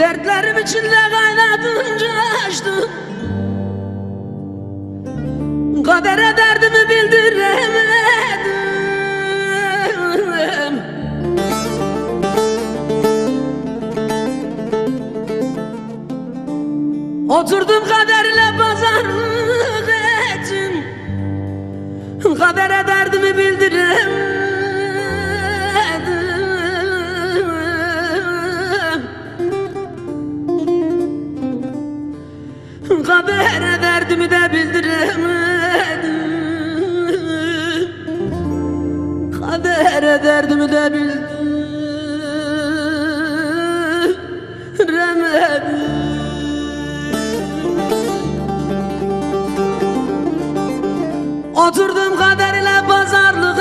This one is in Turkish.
Ellerim içinde kaynadınca açtım. Kadere derdimi bildiremedim. Oturdum kaderle pazarlık ettim. Kadere derdimi bildiremedim Kadere derdimi de bildiremedim. Kadere derdimi de bildiremedim. Oturdum kaderle pazarlık